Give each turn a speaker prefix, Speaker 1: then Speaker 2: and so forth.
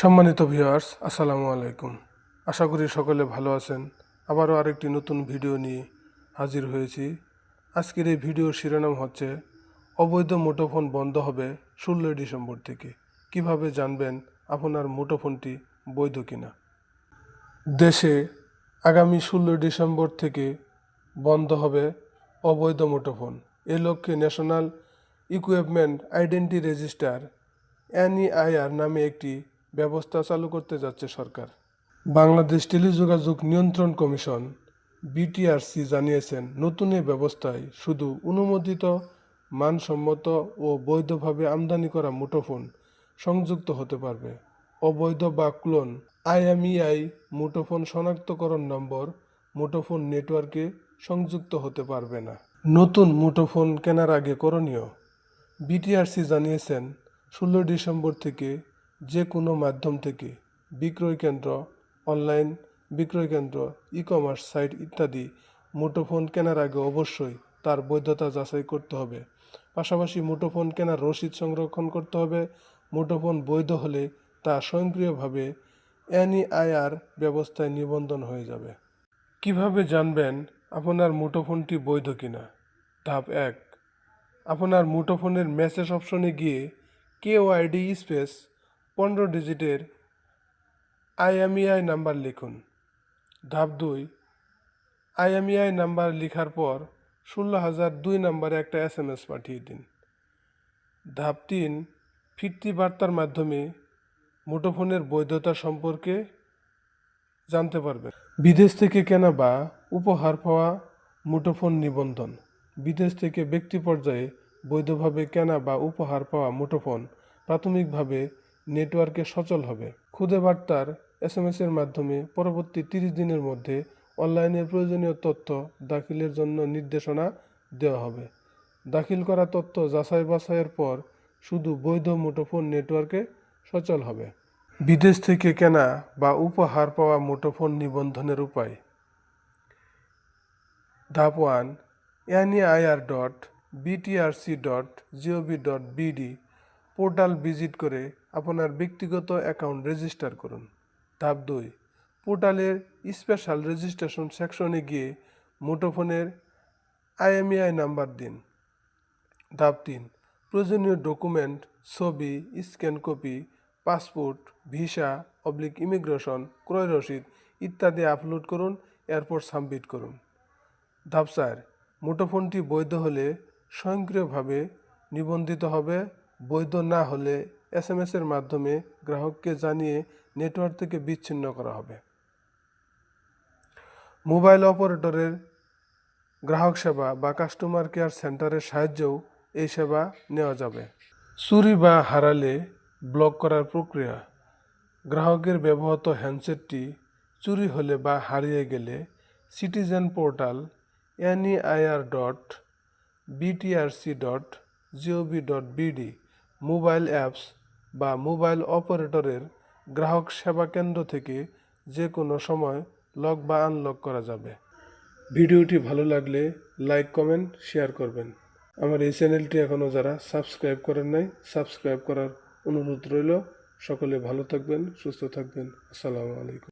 Speaker 1: সম্মানিত ভিউয়ার্স আসসালামু আলাইকুম। আশা করি সকলে ভালো আছেন। আবারও আরেকটি নতুন ভিডিও নিয়ে হাজির হয়েছি। আজকের এই ভিডিওর শিরোনাম হচ্ছে, অবৈধ মুঠোফোন বন্ধ হবে ষোলোই ডিসেম্বর থেকে। কীভাবে জানবেন আপনার মুঠোফোনটি বৈধ কিনা? দেশে আগামী ষোলোই ডিসেম্বর থেকে বন্ধ হবে অবৈধ মুঠোফোন। এ লক্ষ্যে national equipment identity register NEIR নামে একটি ব্যবস্থা চালু করতে যাচ্ছে সরকার। বাংলাদেশ টেলিযোগাযোগ নিয়ন্ত্রণ কমিশন, বিটিআরসি, জানিয়েছেন নতুন এই ব্যবস্থায় শুধু অনুমোদিত, মানসম্মত ও বৈধভাবে আমদানি করা মুঠোফোন সংযুক্ত হতে পারবে। অবৈধ বা ক্লোন আইএমইআই মুঠোফোন শনাক্তকরণ নম্বর মুঠোফোন নেটওয়ার্কে সংযুক্ত হতে পারবে না। নতুন মুঠোফোন কেনার আগে করণীয়, বিটিআরসি জানিয়েছেন, ষোলো ডিসেম্বর থেকে যে কোনো মাধ্যম থেকে বিক্রয় কেন্দ্র, অনলাইন বিক্রয় কেন্দ্র ই কমার্স সাইট ইত্যাদি মুঠোফোন কেনার আগে অবশ্যই তার বৈধতা যাচাই করতে হবে। পাশাপাশি মুঠোফোন কেনার রসিদ সংরক্ষণ করতে হবে। মুঠোফোন বৈধ হলে তা স্বয়ংক্রিয়ভাবে এনইআইআর ব্যবস্থায় নিবন্ধন হয়ে যাবে। কীভাবে জানবেন আপনার মুঠোফোনটি বৈধ কিনা? ধাপ এক, আপনার মুঠোফোনের মেসেজ অপশনে গিয়ে কেওআইডি স্পেস পনেরো ডিজিটের আইএমইআই নাম্বার লিখুন। ধাপ দুই আইএমইআই নাম্বার লেখার পর ষোলো হাজার দুই নম্বরে একটা এস এম এস পাঠিয়ে দিন। ধাপ তিন, ফিরতি বার্তার মাধ্যমে মুঠোফোনের বৈধতা সম্পর্কে জানতে পারবেন। বিদেশ থেকে কেনা বা উপহার পাওয়া মুঠোফোন নিবন্ধন। বিদেশ থেকে ব্যক্তি পর্যায়ে বৈধভাবে কেনা বা উপহার পাওয়া মুঠোফোন প্রাথমিকভাবে নেটওয়ার্কে সচল হবে। খুদে বার্তার এস এম এর মাধ্যমে পরবর্তী তিরিশ দিনের মধ্যে অনলাইনে প্রয়োজনীয় তথ্য দাখিলের জন্য নির্দেশনা দেওয়া হবে। দাখিল করা তথ্য যাচাই বাছাইয়ের পর শুধু বৈধ মুঠোফোন নেটওয়ার্কে সচল হবে। বিদেশ থেকে কেনা বা উপহার পাওয়া মুঠোফোন নিবন্ধনের উপায়। ধাপ one NEIR dot, BTRC dot, GOV dot BD, portal visit করে আপনার ব্যক্তিগত অ্যাকাউন্ট রেজিস্টার করুন। ধাপ দুই, পোর্টালের স্পেশাল রেজিস্ট্রেশন সেকশনে গিয়ে মুঠোফোনের আইএমইআই নাম্বার দিন। ধাপ তিন, প্রয়োজনীয় ডকুমেন্ট, ছবি, স্ক্যান কপি, পাসপোর্ট, ভিসা অবলিক ইমিগ্রেশন, ক্রয় রসিদ ইত্যাদি আপলোড করুন, এরপর সাবমিট করুন। ধাপ চার, মুঠোফোনটি বৈধ হলে স্বয়ংক্রিয়ভাবে নিবন্ধিত হবে, বৈধ না হলে এস এর মাধ্যমে গ্রাহককে জানিয়ে নেটওয়ার্ক থেকে বিচ্ছিন্ন করা হবে। মোবাইল অপারেটরের গ্রাহক সেবা বা কাস্টমার কেয়ার সেন্টারের সাহায্যেও এই সেবা নেওয়া যাবে। চুরি বা হারালে ব্লক করার প্রক্রিয়া। গ্রাহকের ব্যবহৃত হ্যান্ডসেটটি চুরি হলে বা হারিয়ে গেলে citizen portal NEIR dot BTRC dot GOV dot BD mobile apps বা মোবাইল অপারেটরের গ্রাহক সেবা কেন্দ্র থেকে যে কোনো সময় লক বা আনলক করা যাবে। ভিডিওটি ভালো লাগলে লাইক, কমেন্ট, শেয়ার করবেন। আমার এই চ্যানেলটি এখনও যারা সাবস্ক্রাইব করেন নাই, সাবস্ক্রাইব করার অনুরোধ রইল। সকলে ভালো থাকবেন, সুস্থ থাকবেন। আসসালামু আলাইকুম।